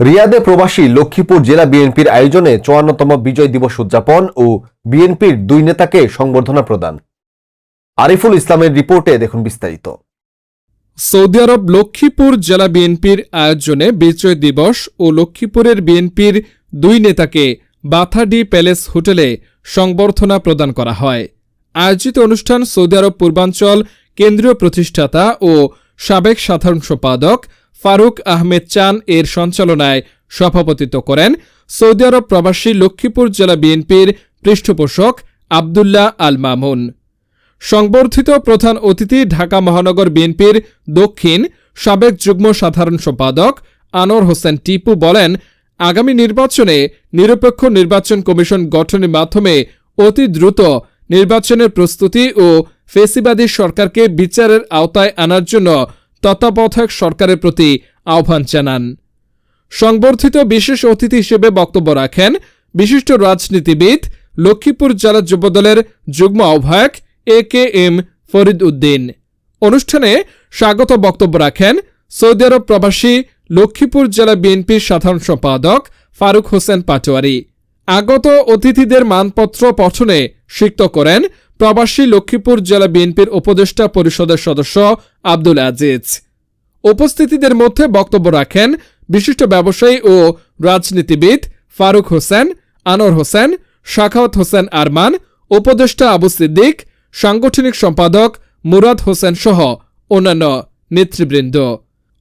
রিয়াদে প্রবাসী লক্ষ্মীপুর জেলা বিএনপির আয়োজনে চুয়ান্নতম বিজয় দিবস উদযাপন ও বিএনপির দুই নেতাকে সংবর্ধনা প্রদান। আরিফুল ইসলামের রিপোর্টে দেখুন বিস্তারিত। সৌদি আরব লক্ষ্মীপুর জেলা বিএনপির আয়োজনে বিজয় দিবস ও লক্ষ্মীপুরের বিএনপির দুই নেতাকে বাথাডি প্যালেস হোটেলে সংবর্ধনা প্রদান করা হয়। আয়োজিত অনুষ্ঠান সৌদি আরব পূর্বাঞ্চল কেন্দ্রীয় প্রতিষ্ঠাতা ও সাবেক সাধারণ সম্পাদক ফারুক আহমেদ চান এর সঞ্চালনায় সভাপতিত্ব করেন সৌদি আরব প্রবাসী লক্ষ্মীপুর জেলা বিএনপির পৃষ্ঠপোষক আবদুল্লাহ আল মামুন। সংবর্ধিত প্রধান অতিথি ঢাকা মহানগর বিএনপির দক্ষিণ সাবেক যুগ্ম সাধারণ সম্পাদক আনোয়ার হোসেন টিপু বলেন, আগামী নির্বাচনে নিরপেক্ষ নির্বাচন কমিশন গঠনের মাধ্যমে অতি দ্রুত নির্বাচনের প্রস্তুতি ও ফেসিবাদী সরকারকে বিচারের আওতায় আনার জন্য তত্ত্বাবধায়ক সরকারের প্রতি আহ্বান জানান। সংবর্ধিত বিশেষ অতিথি হিসেবে বক্তব্য রাখেন বিশিষ্ট রাজনীতিবিদ লক্ষ্মীপুর জেলা যুবদলের যুগ্ম আহ্বায়ক A K M Farid Uddin. অনুষ্ঠানে স্বাগত বক্তব্য রাখেন সৌদি আরব প্রবাসী লক্ষ্মীপুর জেলা বিএনপির সাধারণ সম্পাদক ফারুক হোসেন পাটোয়ারি। আগত অতিথিদের মানপত্র পঠনে সিক্ত করেন প্রবাসী লক্ষ্মীপুর জেলা বিএনপির উপদেষ্টা পরিষদের সদস্য আব্দুল আজিজ। উপস্থিতিদের মধ্যে বক্তব্য রাখেন বিশিষ্ট ব্যবসায়ী ও রাজনীতিবিদ ফারুক হোসেন, আনোয়ার হোসেন, শাখাওয়াত হোসেন আরমান, উপদেষ্টা আবু সিদ্দিক, সাংগঠনিক সম্পাদক মুরাদ হোসেন সহ অন্যান্য নেতৃবৃন্দ।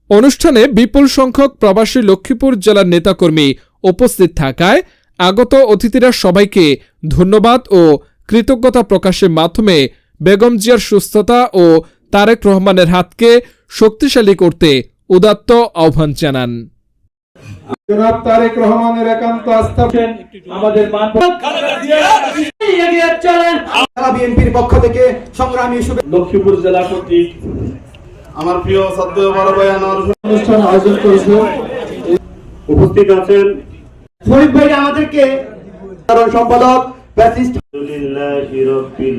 অনুষ্ঠানে বিপুল সংখ্যক প্রবাসী লক্ষ্মীপুর জেলার নেতাকর্মী উপস্থিত থাকায় আগত অতিথিরা সবাইকে ধন্যবাদ ও কৃতজ্ঞতা প্রকাশের মাধ্যমে বেগম জিয়ার সুস্থতা ও তারেক রহমানের হাতকে শক্তিশালী করতে উদাত্ত আহ্বান জানান। জনাব তারেক রহমানের একান্ত আস্থা আমাদের এগিয়ে চলেন জেলা বিএনপির পক্ষ থেকে সংগ্রামী লক্ষ্মীপুর জেলা কর্তৃক আমার প্রিয় সদ্য বড় ভাই অনুষ্ঠান আয়োজন করেছে। উপস্থিত আছেন ফরিদ ভাই আমাদেরকে সম্পাদক আলহামদুলিল্লাহি রাব্বিল